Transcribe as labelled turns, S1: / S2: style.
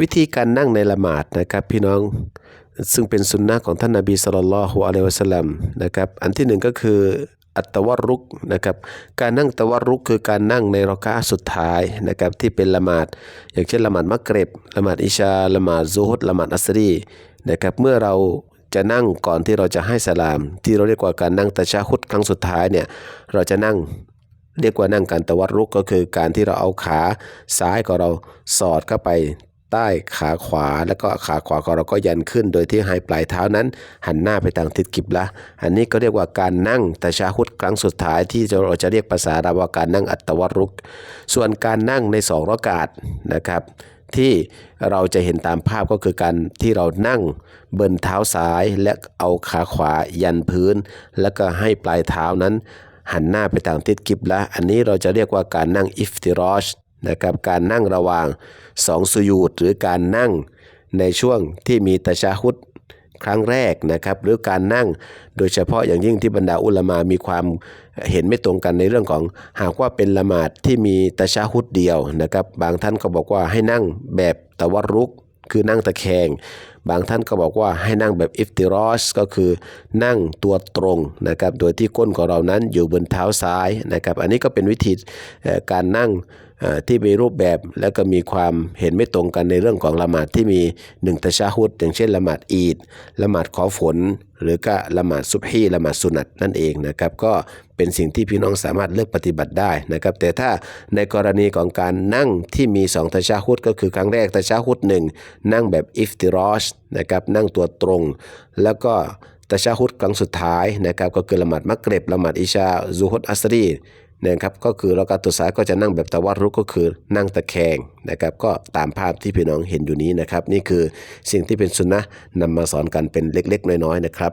S1: วิธีการนั่งในละหมาดนะครับพี่น้องซึ่งเป็นสุนนะของท่านนบีสุลต่านฮ์อะลัยวะสัลลัมนะครับอันที่หนึ่งก็คืออัตวรุกนะครับการนั่งตวรุกคือการนั่งในรอกาสุดท้ายนะครับที่เป็นละหมาด อย่างเช่นละหมาดมักรบละหมาดอิชาละหมาดซุฮดละหมาดอัสรีนะครับเมื่อเราจะนั่งก่อนที่เราจะให้สลาม ที่เราเรียกว่าการนั่งตะชาฮุดครั้งสุดท้ายเนี่ยเราจะนั่งเรียกว่านั่งการตวัรุกก็คือการที่เราเอาขาซ้ายของเราสอดเข้าไป ใต้ขาขวาแล้วก็ขาขวาของเราก็ยันขึ้น โดยที่ให้ปลายเท้านั้น หันหน้าไปทางทิศกิบละอันนี้ก็เรียกว่าการนั่งตะชาฮุดครั้งสุดท้ายที่เราจะเรียกภาษาอาหรับว่าการนั่งอัตวัรุก ส่วนการนั่งในสองรากาศนะครับ ที่เราจะเห็นตามภาพก็คือการที่เรานั่งเบินเท้าซ้ายและเอาขาขวายันพื้น แล้วก็ให้ปลายเท้านั้นหันหน้าไปทางทิศกิบละอันนี้เราจะเรียกว่าการนั่งอิฟติรอช นะครับการนั่งระหว่างสองสุยูดหรือการนั่งในช่วงที่มีตะชาฮุดครั้งแรกนะครับหรือการนั่งโดยเฉพาะอย่างยิ่งที่บรรดาอุลามามีความเห็นไม่ตรงกันในเรื่องของหากว่าเป็นละหมาดที่มีตะชาฮุดเดียวนะครับ บางท่านก็บอกว่าให้นั่งแบบตะวัรุก คือนั่งตะแคง บางท่านก็บอกว่าให้นั่งแบบอิฟติรอสก็คือนั่งตัวตรงนะครับโดยที่ก้นของเรานั้นอยู่บนเท้าซ้ายนะครับ อันนี้ก็เป็นวิธีการนั่ง ที่มีรูปแบบแล้วก็มีความเห็นไม่ตรงกันในเรื่องของละหมาดที่มีหนึ่งตะชาฮุดอย่างเช่นละหมาดอีดละหมาดขอฝน หรือก็ละหมาดซุบฮีละหมาดสุนัตนั่นเองนะครับ ก็เป็นสิ่งที่พี่น้องสามารถเลือกปฏิบัติได้นะครับ แต่ถ้าในกรณีของการนั่งที่มี2ตะชาฮุดก็คือครั้งแรกตะชาฮุดหนึ่งนั่งแบบอิฟติรอชนะครับนั่งตัวตรง แล้วก็ตะชาฮุดครั้งสุดท้ายนะครับก็คือละหมาดมักเร็บละหมาดอิชาซูฮุดอัสรี นะครับก็คือเราการตุสายก็จะนั่งแบบตะวัดรุกก็คือนั่งตะแคงนะครับก็ตามภาพที่พี่น้องเห็นอยู่นี้นะครับ นี่คือสิ่งที่เป็นสุนนะนำมาสอนกันเป็นเล็กๆ น้อยๆนะครับ